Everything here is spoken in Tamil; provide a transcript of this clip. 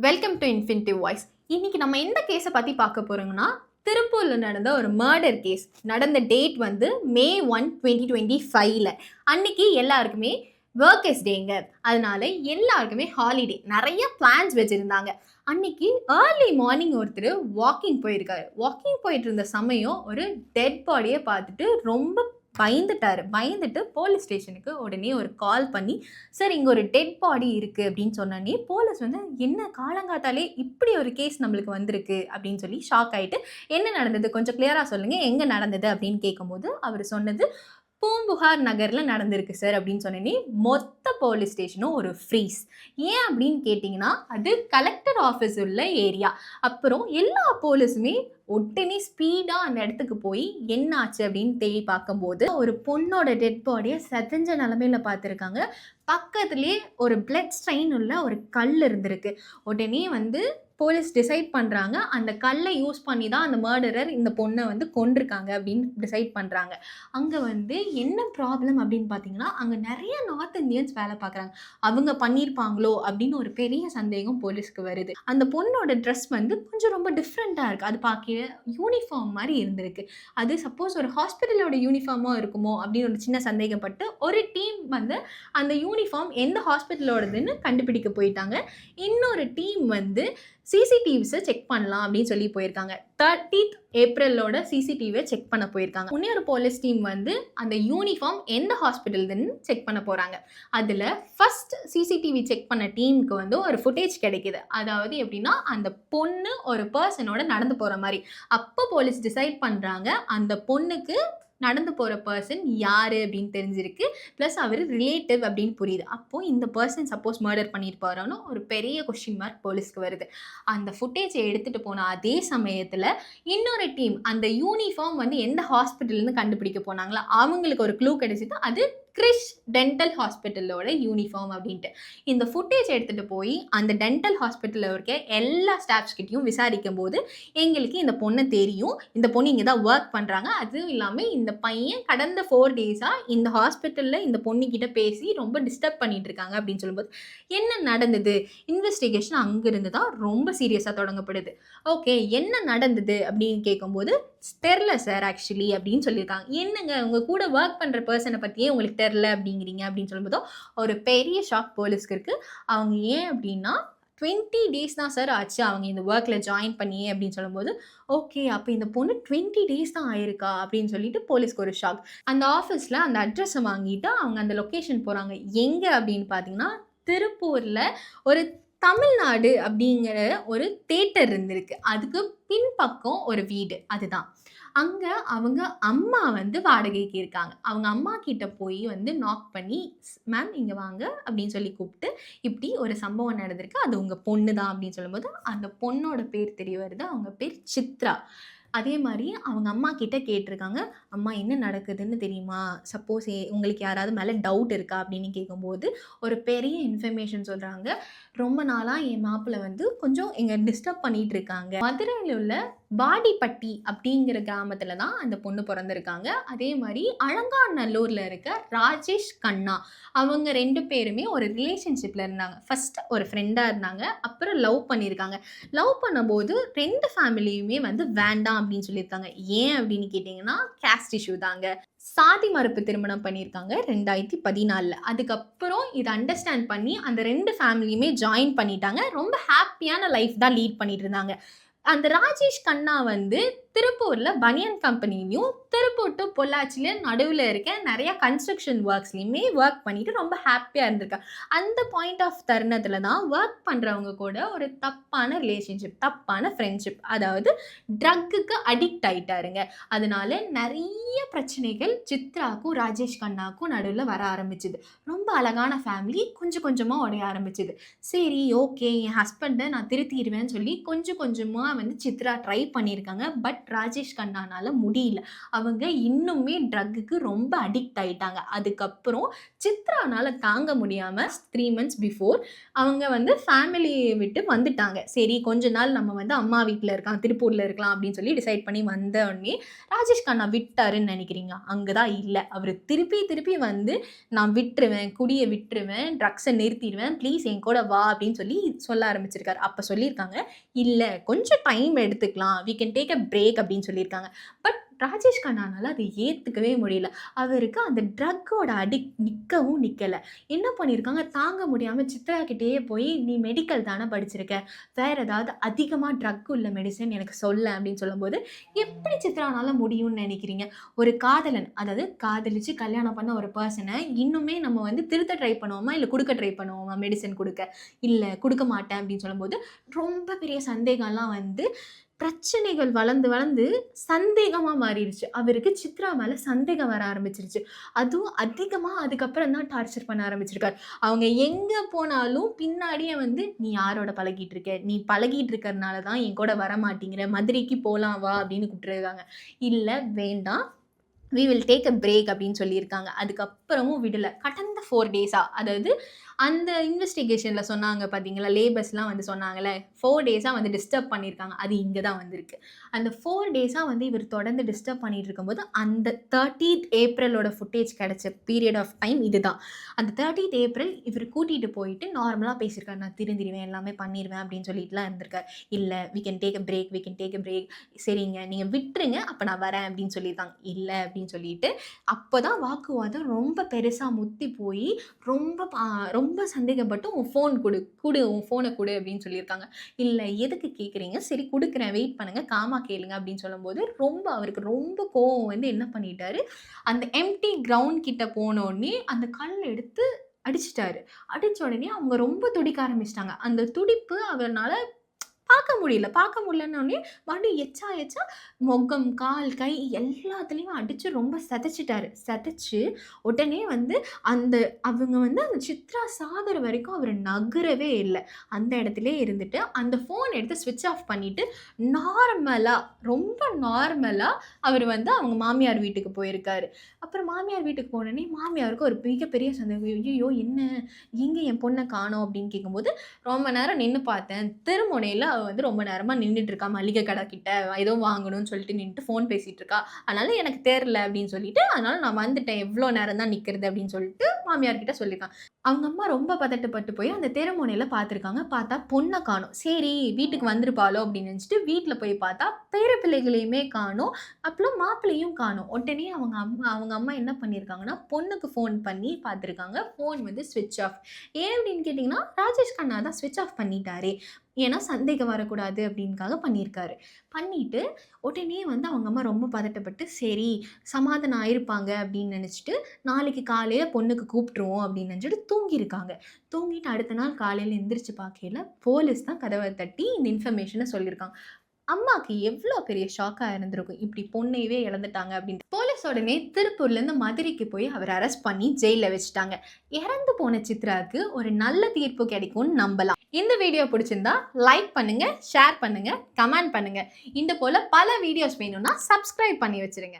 வெல்கம் டு இன்ஃபினிட்டிவ் வாய்ஸ் இன்னைக்கு நம்ம எந்த கேஸை பற்றி பார்க்க போகிறோங்கன்னா திருப்பூரில் நடந்த ஒரு மர்டர் கேஸ் நடந்த டேட் வந்து மே ஒன் டுவெண்ட்டி டுவெண்ட்டி ஃபைவ்ல அன்னைக்கு எல்லாருக்குமே ஒர்க்கர்ஸ் டேங்க அதனால எல்லாருக்குமே ஹாலிடே நிறைய பிளான்ஸ் வச்சுருந்தாங்க. அன்னைக்கு ஏர்லி மார்னிங் ஒருத்தர் வாக்கிங் போயிருக்காரு. வாக்கிங் போயிட்டு இருந்த சமயம் ஒரு டெட் பாடியை பார்த்துட்டு ரொம்ப பயந்துட்டாரு. பயந்துட்டு போலீஸ் ஸ்டேஷனுக்கு உடனே ஒரு கால் பண்ணி சார் இங்கே ஒரு டெட் பாடி இருக்குது அப்படின்னு சொன்னோடனே போலீஸ் வந்து என்ன காலங்காத்தாலே இப்படி ஒரு கேஸ் நம்மளுக்கு வந்திருக்கு அப்படின்னு சொல்லி ஷாக் ஆகிட்டு என்ன நடந்தது? கொஞ்சம் கிளியராக சொல்லுங்கள் எங்கே நடந்தது? அப்படின்னு கேட்கும்போது அவர் சொன்னது பூம்புகார் நகரில் நடந்திருக்கு சார் அப்படின்னு சொன்னோடனே மொத்த போலீஸ் ஸ்டேஷனும் ஒரு ஃப்ரீஸ் ஏன் அப்படின்னு கேட்டிங்கன்னா அது கலெக்டர் ஆஃபீஸ் உள்ள ஏரியா அப்புறம் எல்லா போலீஸுமே உடனே ஸ்பீடாக அந்த இடத்துக்கு போய் என்ன ஆச்சு அப்படின்னு தேடி பார்க்கும்போது ஒரு பொண்ணோட டெட் பாடியை செதஞ்ச நிலமையில பார்த்துருக்காங்க. பக்கத்துலேயே ஒரு பிளட் ஸ்ட்ரெயின் உள்ள ஒரு கல் இருந்திருக்கு. உடனே வந்து போலீஸ் டிசைட் பண்ணுறாங்க அந்த கல்லை யூஸ் பண்ணி தான் அந்த மர்டரர் இந்த பொண்ணை வந்து கொண்டிருக்காங்க அப்படின்னு டிசைட் பண்ணுறாங்க அங்கே வந்து என்ன ப்ராப்ளம் அப்படின்னு பார்த்தீங்கன்னா அங்கே நிறைய நார்த் இந்தியன்ஸ் வேலை பார்க்குறாங்க அவங்க பண்ணியிருப்பாங்களோ அப்படின்னு ஒரு பெரிய சந்தேகம் போலீஸ்க்கு வருது. அந்த பொண்ணோட ட்ரெஸ் வந்து கொஞ்சம் ரொம்ப டிஃப்ரெண்ட்டாக இருக்குது அது பார்க்க யூனிஃபார்ம் மாதிரி இருந்திருக்கு. அது சப்போஸ் ஒரு ஹாஸ்பிட்டலோட யூனிஃபார்மாக இருக்குமோ அப்படின்னு ஒரு சின்ன சந்தேகப்பட்டு ஒரு டீம் வந்து அந்த யூனிஃபார்ம் எந்த ஹாஸ்பிட்டலோடதுன்னு கண்டுபிடிக்க போயிட்டாங்க. இன்னொரு டீம் வந்து சிசிடிவிஸை செக் பண்ணலாம் அப்படின்னு சொல்லி போயிருக்காங்க. தேர்ட்டீத் ஏப்ரலோட சிசிடிவியை செக் பண்ண போயிருக்காங்க. இன்னொரு போலீஸ் டீம் வந்து அந்த யூனிஃபார்ம் எந்த ஹாஸ்பிட்டல்துன்னு செக் பண்ண போகிறாங்க அதில் ஃபஸ்ட் சிசிடிவி செக் பண்ண டீமுக்கு வந்து ஒரு ஃபுட்டேஜ் கிடைக்குது. அதாவது எப்படின்னா அந்த பொண்ணு ஒரு பர்சனோட நடந்து போகிற மாதிரி. அப்போ போலீஸ் டிசைட் பண்ணுறாங்க அந்த பொண்ணுக்கு நடந்து போகிற பர்சன் யார் அப்படின்னு தெரிஞ்சிருக்கு. ப்ளஸ் அவர் ரிலேட்டிவ் அப்படின்னு புரியுது. அப்போது இந்த பர்சன் சப்போஸ் மர்டர் பண்ணியிருப்பாரோன்னு ஒரு பெரிய கொஷின் மார்க் போலீஸ்க்கு வருது. அந்த ஃபுட்டேஜை எடுத்துகிட்டு போன அதே சமயத்தில் இன்னொரு டீம் அந்த யூனிஃபார்ம் வந்து எந்த ஹாஸ்பிட்டல்லேருந்து கண்டுபிடிக்க போனாங்களோ அவங்களுக்கு ஒரு க்ளூ கிடைச்சிது. அது கிரிஷ் டென்டல் ஹாஸ்பிட்டலோட யூனிஃபார்ம் அப்படின்ட்டு. இந்த ஃபுட்டேஜ் எடுத்துகிட்டு போய் அந்த டென்டல் ஹாஸ்பிட்டலில் இருக்க எல்லா ஸ்டாஃப்ஸ் கிட்டேயும் விசாரிக்கும் போது எங்களுக்கு இந்த பொண்ணை தெரியும். இந்த பொண்ணு இங்கே தான் ஒர்க் பண்ணுறாங்க அதுவும் இல்லாமல் இந்த பையன் கடந்த ஃபோர் டேஸாக இந்த ஹாஸ்பிட்டலில் இந்த பொண்ணுக்கிட்ட பேசி ரொம்ப டிஸ்டர்ப் பண்ணிட்டு இருக்காங்க அப்படின்னு சொல்லும்போது என்ன நடந்தது? இன்வெஸ்டிகேஷன் அங்கேருந்து தான் ரொம்ப சீரியஸாக தொடங்கப்படுது. ஓகே என்ன நடந்தது அப்படின்னு கேட்கும்போது தெரில சார் ஆக்சுவலி அப்படின்னு சொல்லியிருக்காங்க. என்னங்க உங்கள் கூட ஒர்க் பண்ணுற பர்சனை பற்றியே உங்களுக்கு தெரில அப்படிங்கிறீங்க அப்படின்னு சொல்லும்போது ஒரு பெரிய ஷாக் போலீஸ்க்கு இருக்குது அவங்க ஏன் அப்படின்னா டுவெண்ட்டி டேஸ் தான் சார் ஆச்சு அவங்க இந்த ஒர்க்கில் ஜாயின் பண்ணியே அப்படின்னு சொல்லும்போது ஓகே அப்போ இந்த பொண்ணு டுவெண்ட்டி டேஸ் தான் ஆயிருக்கா அப்படின்னு சொல்லிட்டு போலீஸ்க்கு ஒரு ஷாக் அந்த ஆஃபீஸில் அந்த அட்ரஸை வாங்கிட்டு அவங்க அந்த லொக்கேஷன் போகிறாங்க எங்கே அப்படின்னு பார்த்தீங்கன்னா திருப்பூரில் ஒரு தமிழ்நாடு அப்படிங்கிற ஒரு தேட்டர் இருந்திருக்கு. அதுக்கு பின்பக்கம் ஒரு வீடு. அதுதான். அங்கே அவங்க அம்மா வந்து வாடகைக்கு இருக்காங்க. அவங்க அம்மா கிட்ட போய் வந்து நாக் பண்ணி மேம் இங்கே வாங்க அப்படின்னு சொல்லி கூப்பிட்டு இப்படி ஒரு சம்பவம் நடந்திருக்கு. அது உங்கள் பொண்ணு தான் அப்படின்னு சொல்லும்போது அந்த பொண்ணோட பேர் தெரிய வருது அவங்க பேர் சித்ரா. அதே மாதிரி அவங்க அம்மா கிட்ட கேட்டிருக்காங்க. அம்மா என்ன நடக்குதுன்னு தெரியுமா? சப்போஸ் உங்களுக்கு யாராவது மேலே டவுட் இருக்கா? அப்படின்னு கேட்கும்போது ஒரு பெரிய இன்ஃபர்மேஷன் சொல்கிறாங்க ரொம்ப நாளாக என் மாப்பிள்ளை வந்து கொஞ்சம் எங்கள் டிஸ்டர்ப் பண்ணிகிட்டு இருக்காங்க. மதுரையில் உள்ள வாடிப்பட்டி அப்படிங்கிற கிராமத்தில் தான் அந்த பொண்ணு பிறந்திருக்காங்க. அதே மாதிரி அழங்காநல்லூரில் இருக்க ராஜேஷ் கண்ணா அவங்க ரெண்டு பேருமே ஒரு ரிலேஷன்ஷிப்பில் இருந்தாங்க. ஃபர்ஸ்ட் ஒரு ஃப்ரெண்டாக இருந்தாங்க அப்புறம் லவ் பண்ணியிருக்காங்க. லவ் பண்ணும்போது ரெண்டு ஃபேமிலியுமே வந்து வேண்டாம் அப்படின்னு சொல்லியிருக்காங்க. ஏன் அப்படின்னு கேட்டிங்கன்னா கேஸ்ட் இஷ்யூ தாங்க. சாதி மறுப்பு திருமணம் பண்ணியிருக்காங்க ரெண்டாயிரத்தி பதினாலில். அதுக்கப்புறம் இதை அண்டர்ஸ்டாண்ட் பண்ணி அந்த ரெண்டு ஃபேமிலியுமே ஜாயின் பண்ணிட்டாங்க. ரொம்ப ஹாப்பியான லைஃப் தான் லீட் பண்ணிட்டு இருந்தாங்க. அந்த ராஜேஷ் கண்ணா வந்து திருப்பூரில் பனியன் கம்பெனிலையும் திருப்பூர் டு பொள்ளாச்சிலையும் நடுவில் இருக்க நிறையா கன்ஸ்ட்ரக்ஷன் ஒர்க்ஸ்லையுமே ஒர்க் பண்ணிட்டு ரொம்ப ஹாப்பியாக இருந்திருக்கேன் அந்த பாயிண்ட் ஆஃப் தருணத்தில் தான் ஒர்க் பண்ணுறவங்க கூட ஒரு தப்பான ரிலேஷன்ஷிப் தப்பான ஃப்ரெண்ட்ஷிப் அதாவது ட்ரக்குக்கு அடிக்ட் ஆகிட்டாருங்க அதனால நிறைய பிரச்சனைகள் சித்ராக்கும் ராஜேஷ் கண்ணாக்கும் நடுவில் வர ஆரம்பிச்சுது. ரொம்ப அழகான ஃபேமிலி கொஞ்சம் கொஞ்சமாக உடைய ஆரம்பிச்சுது. சரி ஓகே என் ஹஸ்பண்டை நான் திருத்திடுவேன்னு சொல்லி கொஞ்சம் கொஞ்சமாக வந்து சித்ரா ட்ரை பண்ணியிருக்காங்க. பட் ராஜேஷ் கண்ணானால் முடியல. அவங்க இன்னுமே ட்ரக்குக்கு ரொம்ப அடிக்ட் ஆயிட்டாங்க. அதுக்கப்புறம் சித்ரானால் தாங்க முடியாமல் த்ரீ மந்த்ஸ் பிஃபோர் அவங்க வந்து ஃபேமிலியை விட்டு வந்துட்டாங்க. சரி கொஞ்ச நாள் நம்ம வந்து அம்மா வீட்டில் இருக்கலாம் திருப்பூரில் இருக்கலாம் அப்படின்னு சொல்லி டிசைட் பண்ணி வந்த உடனே ராஜேஷ் கண்ணா விட்டாருன்னு நினைக்கிறீங்க அங்கே தான் இல்லை. அவர் திருப்பி திருப்பி வந்து நான் விட்டுருவேன் குடியை விட்டுருவேன் ட்ரக்ஸை நிறுத்திடுவேன் ப்ளீஸ் என் கூட வா அப்படின்னு சொல்லி சொல்ல ஆரம்பிச்சிருக்காரு. அப்போ சொல்லியிருக்காங்க இல்லை கொஞ்சம் டைம் எடுத்துக்கலாம். We can take a break அப்படின்னு சொல்லியிருக்காங்க. பட் ராஜேஷ் கண்ணானால் அதை ஏற்றுக்கவே முடியல. அவருக்கு அந்த ட்ரக்கோட அடிக்ட் நிற்கவும் நிற்கலை என்ன பண்ணியிருக்காங்க? தாங்க முடியாமல் சித்ரா கிட்டேயே போய் நீ மெடிக்கல் தானே படிச்சிருக்க? வேற ஏதாவது அதிகமாக ட்ரக் உள்ள மெடிசன் எனக்கு சொல்ல அப்படின்னு சொல்லும்போது எப்படி சித்ரானால முடியும்னு நினைக்கிறீங்க? ஒரு காதலன் அதாவது காதலிச்சு கல்யாணம் பண்ண ஒரு பர்சனை இன்னுமே நம்ம வந்து திருத்த ட்ரை பண்ணுவோமா? இல்லை கொடுக்க ட்ரை பண்ணுவோமா மெடிசன் கொடுக்க? இல்லை கொடுக்க மாட்டேன் அப்படின்னு சொல்லும்போது ரொம்ப பெரிய சந்தேகம்லாம் வந்து பிரச்சனைகள் வளர்ந்து வளர்ந்து சந்தேகமாக மாறிடுச்சு அவருக்கு சித்ரா மேலே சந்தேகம் வர ஆரம்பிச்சிருச்சு. அதுவும் அதிகமாக அதுக்கப்புறம் தான் டார்ச்சர் பண்ண ஆரம்பிச்சிருக்காரு. அவங்க எங்கே போனாலும் பின்னாடியே வந்து நீ யாரோட பழகிட்டு இருக்க? நீ பழகிட்டு இருக்கறனால தான் என் கூட வர மாட்டேங்கிற மதுரைக்கு போகலாம் வா அப்படின்னு கூப்பிட்டுருக்காங்க. இல்லை வேண்டாம். We will take a break அப்படின்னு சொல்லியிருக்காங்க. அதுக்கப்புறமும் விடலை. கடந்த ஃபோர் டேஸாக அதாவது அந்த இன்வெஸ்டிகேஷனில் சொன்னாங்க பார்த்தீங்களா லேபர்ஸ்லாம் வந்து சொன்னாங்கல்ல ஃபோர் டேஸாக வந்து டிஸ்டர்ப் பண்ணியிருக்காங்க அது இங்கே தான் வந்திருக்கு. அந்த ஃபோர் டேஸாக வந்து இவர் தொடர்ந்து டிஸ்டர்ப் பண்ணிட்டு இருக்கும்போது அந்த தேர்ட்டீத் ஏப்ரலோட ஃபுட்டேஜ் கிடச்ச பீரியட் ஆஃப் டைம் இதுதான். அந்த தேர்ட்டீத் ஏப்ரல் இவர் கூட்டிகிட்டு போயிட்டு நார்மலாக பேசியிருக்காரு. நான் திருந்திடுவேன் எல்லாமே பண்ணிடுவேன் அப்படின்னு சொல்லிட்டுலாம் இருந்திருக்கார். இல்லை we can take a break we can take a break சரிங்க நீங்கள் விட்டுருங்க அப்போ நான் வரேன் அப்படின்னு சொல்லியிருக்காங்க. இல்லை அப்படின்னு சொல்லிட்டு அப்போ தான் வாக்குவாதம் ரொம்ப பெருசாக முத்தி போய் ரொம்ப பா- ரொம்ப சந்தேகப்பட்டு உன் ஃபோன் கொடு கொடு உன் ஃபோனை கொடு அப்படின்னு சொல்லியிருக்காங்க. இல்லை எதுக்கு கேட்குறீங்க சரி கொடுக்குறேன். வெயிட் பண்ணுங்கள் காமா கேளுங்க அப்படின்னு சொல்லும்போது ரொம்ப அவருக்கு ரொம்ப கோவம் வந்து என்ன பண்ணிட்டாரு? அந்த எம்டி கிரவுண்ட் கிட்ட போனோடனே அந்த கல் எடுத்து அடிச்சிட்டாரு. அடித்த உடனே அவங்க ரொம்ப துடிக்க ஆரம்பிச்சிட்டாங்க. அந்த துடிப்பு அவர்னால பார்க்க முடியல. பார்க்க முடியலன்னொடனே மறுபடியும் எச்சா எச்சா முகம் கால் கை எல்லாத்துலேயும் அடித்து ரொம்ப செதைச்சிட்டாரு. செதைச்சு உடனே வந்து அந்த அவங்க வந்து அந்த சித்ரா சாதர வரைக்கும் அவர் நகரவே இல்லை. அந்த இடத்துல இருந்துட்டு அந்த ஃபோன் எடுத்து ஸ்விட்ச் ஆஃப் பண்ணிவிட்டு நார்மலாக ரொம்ப நார்மலாக அவர் வந்து அவங்க மாமியார் வீட்டுக்கு போயிருக்காரு. அப்புறம் மாமியார் வீட்டுக்கு போனோடனே மாமியாருக்கு ஒரு மிகப்பெரிய சந்தேகம். ஐயோ என்ன? எங்கே என் பொண்ணை காணோம் அப்படின்னு கேட்கும்போது ரொம்ப நேரம் நின்று பார்த்தேன். திருமுனையில் அவள் வந்து ரொம்ப நேரமாக நின்றுட்டு இருக்கா மளிகை கடை கிட்ட ஏதோ வாங்கணும்னு சொல்லிட்டு நின்றுட்டு ஃபோன் பேசிகிட்டு இருக்கா அதனால எனக்கு தெரில அப்படின்னு சொல்லிட்டு அதனால நான் வந்துட்டேன். எவ்வளோ நேரம் தான் நிற்கிறது அப்படின்னு சொல்லிட்டு மாமியார் கிட்ட சொல்லியிருக்கான் அவங்க அம்மா ரொம்ப பதட்டப்பட்டு போய் அந்த தெருமுனையில் பார்த்துருக்காங்க. பார்த்தா பொண்ணை காணும். சரி வீட்டுக்கு வந்திருப்பாளோ அப்படின்னு நினச்சிட்டு வீட்டில் போய் பார்த்தா பேர பிள்ளைகளையுமே காணும். அப்புறம் மாப்பிள்ளையும் காணும். உடனே அவங்க அம்மா அவங்க அம்மா என்ன பண்ணியிருக்காங்கன்னா பொண்ணுக்கு ஃபோன் பண்ணி பார்த்துருக்காங்க. ஃபோன் வந்து ஸ்விட்ச் ஆஃப் ஏன் அப்படின்னு கேட்டிங்கன்னா ராஜேஷ் கண்ணா தான் ஸ்விட்ச் ஆஃப் பண்ணிட்டாரு. ஏன்னா சந்தேகம் வரக்கூடாது அப்படின்காக பண்ணியிருக்காரு. பண்ணிட்டு உடனே வந்து அவங்க அம்மா ரொம்ப பதட்டப்பட்டு சரி சமாதானம் ஆயிருப்பாங்க அப்படின்னு நினச்சிட்டு நாளைக்கு காலையில் பொண்ணுக்கு கூப்பிட்ருவோம் அப்படின்னு நினச்சிட்டு தூங்கியிருக்காங்க. தூங்கிட்டு அடுத்த நாள் காலையில் எந்திரிச்சு பார்க்கையில போலீஸ் தான் கதவை தட்டி இந்த இன்ஃபர்மேஷனை சொல்லியிருக்காங்க. அம்மாவுக்கு எவ்வளோ பெரிய ஷாக்காக இருந்திருக்கும்? இப்படி பொண்ணையவே இழந்துட்டாங்க அப்படின்ட்டு. போலீஸ் உடனே திருப்பூர்லேருந்து மதுரைக்கு போய் அவர் அரெஸ்ட் பண்ணி ஜெயிலில் வச்சுட்டாங்க. இறந்து போன சித்ராவுக்கு ஒரு நல்ல தீர்ப்பு கிடைக்கும்னு நம்பலாம். இந்த வீடியோ பிடிச்சிருந்தா லைக் பண்ணுங்கள் ஷேர் பண்ணுங்கள் கமெண்ட் பண்ணுங்க. இந்த போல் பல வீடியோஸ் வேணும்னா சப்ஸ்கிரைப் பண்ணி வச்சுருங்க.